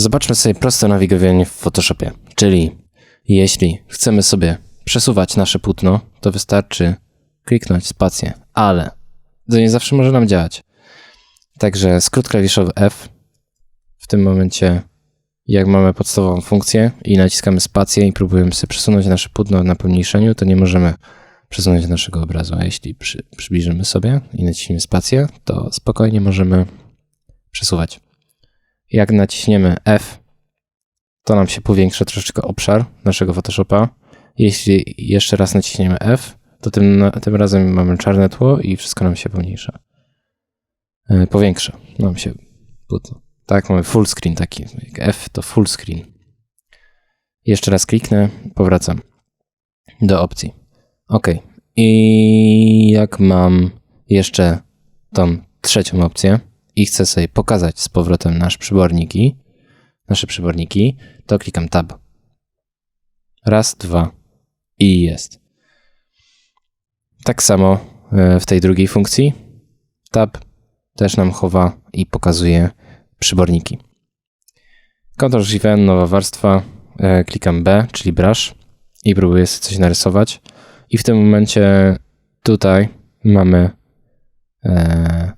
Zobaczmy sobie proste nawigowanie w Photoshopie. Czyli jeśli chcemy sobie przesuwać nasze płótno, to wystarczy kliknąć spację, ale to nie zawsze może nam działać. Także skrót klawiszowy F w tym momencie, jak mamy podstawową funkcję i naciskamy spację i próbujemy sobie przesunąć nasze płótno na pomniejszeniu, to nie możemy przesunąć naszego obrazu. A jeśli przy, przybliżymy sobie i naciśniemy spację, to spokojnie możemy przesuwać. Jak naciśniemy F, to nam się powiększa troszeczkę obszar naszego Photoshopa. Jeśli jeszcze raz naciśniemy F, to tym, tym razem mamy czarne tło i wszystko nam się pomniejsza. E, Powiększa nam się. Tak, mamy full screen taki. F to full screen. Jeszcze raz kliknę, powracam do opcji. OK. I jak mam jeszcze tą trzecią opcję i chcę sobie pokazać z powrotem nasz przyborniki, nasze przyborniki, to klikam Tab. Raz, dwa i jest. Tak samo e, w tej drugiej funkcji. Tab też nam chowa i pokazuje przyborniki. Ctrl Shift N, nowa warstwa. E, Klikam B, czyli brush i próbuję sobie coś narysować. I w tym momencie tutaj mamy e,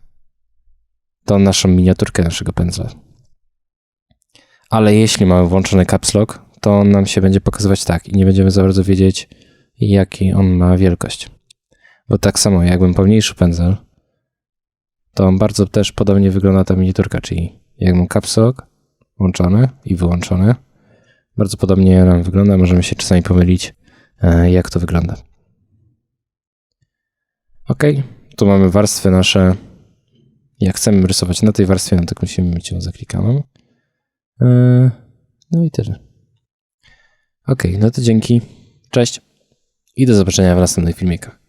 tą naszą miniaturkę naszego pędzla. Ale jeśli mamy włączony caps lock, to on nam się będzie pokazywać tak i nie będziemy za bardzo wiedzieć, jaki on ma wielkość. Bo tak samo, jakbym pomniejszył pędzel, to bardzo też podobnie wygląda ta miniaturka, czyli jak caps lock włączony i wyłączony, bardzo podobnie nam wygląda, możemy się czasami pomylić, e, jak to wygląda. Ok, tu mamy warstwy nasze. Jak chcemy rysować na tej warstwie, no to musimy mieć ją zaklikaną. E, No i tyle. Ok, no to dzięki. Cześć i do zobaczenia w następnych filmikach.